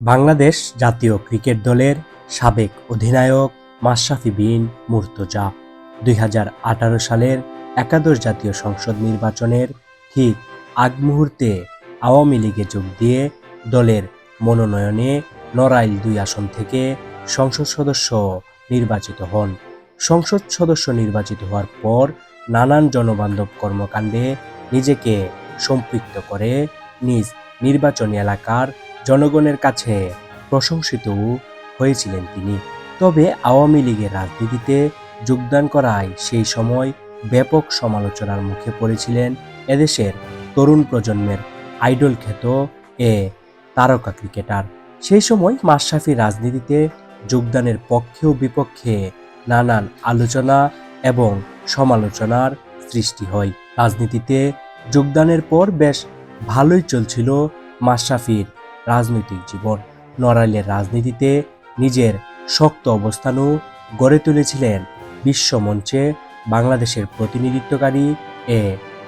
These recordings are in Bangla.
বাংলাদেশ জাতীয় ক্রিকেট দলের সাবেক অধিনায়ক মাশরাফি বিন মুর্তজা দুই হাজার আঠারো সালের একাদশ জাতীয় সংসদ নির্বাচনের ঠিক আগ মুহূর্তে আওয়ামী লীগে যোগ দিয়ে দলের মনোনয়নে নড়াইল দুই আসন থেকে সংসদ সদস্য নির্বাচিত হন। সংসদ সদস্য নির্বাচিত হওয়ার পর নানান জনবান্ধব কর্মকাণ্ডে নিজেকে সম্পৃক্ত করে নিজ নির্বাচনী এলাকার জনগণের কাছে প্রশংসিত হয়েছিলেন তিনি। তবে আওয়ামী লীগের রাজনীতিতে যোগদান করায় সেই সময় ব্যাপক সমালোচনার মুখে পড়েছিলেন এদেশের তরুণ প্রজন্মের আইডল খ্যাত এ তারকা ক্রিকেটার। সেই সময় মাশরাফি রাজনীতিতে যোগদানের পক্ষে ও বিপক্ষে নানান আলোচনা এবং সমালোচনার সৃষ্টি হয়। রাজনীতিতে যোগদানের পর বেশ ভালোই চলছিল মাশরাফির রাজনৈতিক জীবন। নড়াইলের রাজনীতিতে নিজের শক্ত অবস্থানও গড়ে তুলেছিলেন বিশ্বমঞ্চে বাংলাদেশের প্রতিনিধিত্বকারী এ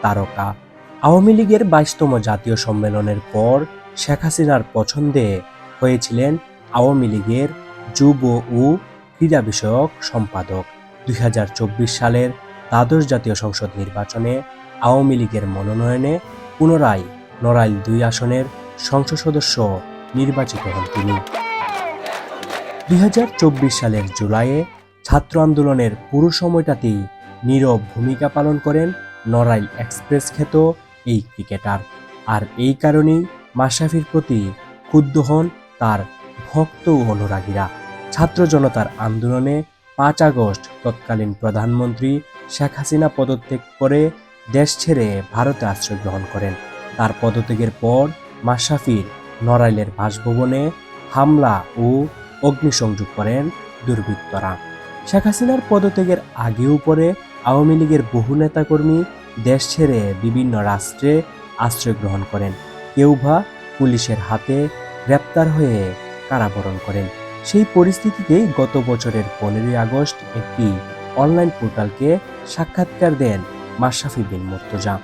তারকা। আওয়ামী লীগের বাইশতম জাতীয় সম্মেলনের পর শেখ হাসিনার পছন্দে হয়েছিলেন আওয়ামী লীগের যুব ও ক্রীড়া বিষয়ক সম্পাদক। দুই হাজার চব্বিশ সালের দ্বাদশ জাতীয় সংসদ নির্বাচনে আওয়ামী লীগের মনোনয়নে পুনরায় নড়াইল দুই আসনের সংসদ সদস্য নির্বাচিত হন তিনি। দুই হাজার চব্বিশ সালের জুলাইয়ে ছাত্র আন্দোলনের পুরো সময়টাতেই নীরব ভূমিকা পালন করেন নড়াইল এক্সপ্রেস খ্যাত এই ক্রিকেটার। আর এই কারণেই মাশরাফির প্রতি ক্ষুব্ধ হন তার ভক্ত ও অনুরাগীরা। ছাত্র জনতার আন্দোলনে পাঁচ আগস্ট তৎকালীন প্রধানমন্ত্রী শেখ হাসিনা পদত্যাগ করে দেশ ছেড়ে ভারতে আশ্রয় গ্রহণ করেন। তার পদত্যাগের পর মাশরাফির নড়াইলের বাসভবনে হামলা ও অগ্নিসংযোগ করেন দুর্বৃত্তরা। শেখ হাসিনার পদত্যাগের আগেও পরে আওয়ামী লীগের বহু নেতাকর্মী দেশ ছেড়ে বিভিন্ন রাষ্ট্রে আশ্রয় গ্রহণ করেন। কেউ বা পুলিশের হাতে গ্রেপ্তার হয়ে কারাবরণ করেন। সেই পরিস্থিতিতেই গত বছরের পনেরোই আগস্ট একটি অনলাইন পোর্টালকে সাক্ষাৎকার দেন মাশরাফি বিন মুর্তজা।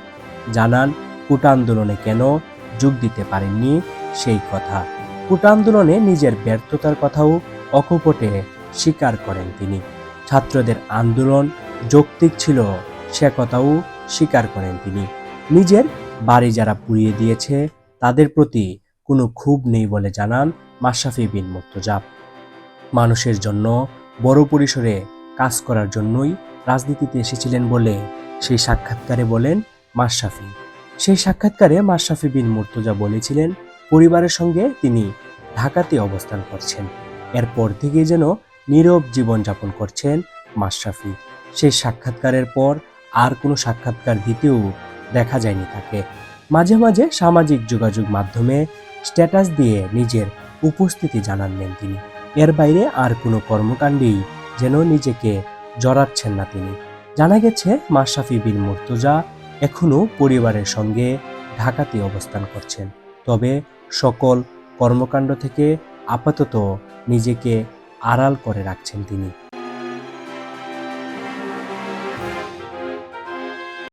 জানান, কোটা আন্দোলনে কেন যোগ দিতে পারেননি সেই কথা। কোটা আন্দোলনে নিজের ব্যর্থতার কথাও অকপটে স্বীকার করেন তিনি। ছাত্রদের আন্দোলন যৌক্তিক ছিল, সে কথাও স্বীকার করেন তিনি। নিজের বাড়ি যারা পুড়িয়ে দিয়েছে, তাদের প্রতি কোনো ক্ষোভ নেই বলে জানান মাশরাফি বিন মুর্তজা। মানুষের জন্য বড় পরিসরে কাজ করার জন্যই রাজনীতিতে এসেছিলেন বলে সেই সাক্ষাৎকারে বলেন মাশরাফি। সেই সাক্ষাৎকারে মাশরাফি বিন মুর্তজা বলেছিলেন, পরিবারের সঙ্গে তিনি ঢাকাতে অবস্থান করছেন। এরপর থেকে যেন নীরব জীবনযাপন করছেন মাশরাফি। সেই সাক্ষাৎকারের পর আর কোনো সাক্ষাৎকার দিতেও দেখা যায়নি তাকে। মাঝে মাঝে সামাজিক যোগাযোগ মাধ্যমে স্ট্যাটাস দিয়ে নিজের উপস্থিতি জানান নেন তিনি। এর বাইরে আর কোনো কর্মকাণ্ডেই যেন নিজেকে জড়াচ্ছেন না তিনি। জানা গেছে, মাশরাফি বিন মুর্তজা এখনও পরিবারের সঙ্গে ঢাকাতে অবস্থান করছেন। তবে সকল কর্মকাণ্ড থেকে আপাতত নিজেকে আড়াল করে রাখছেন তিনি।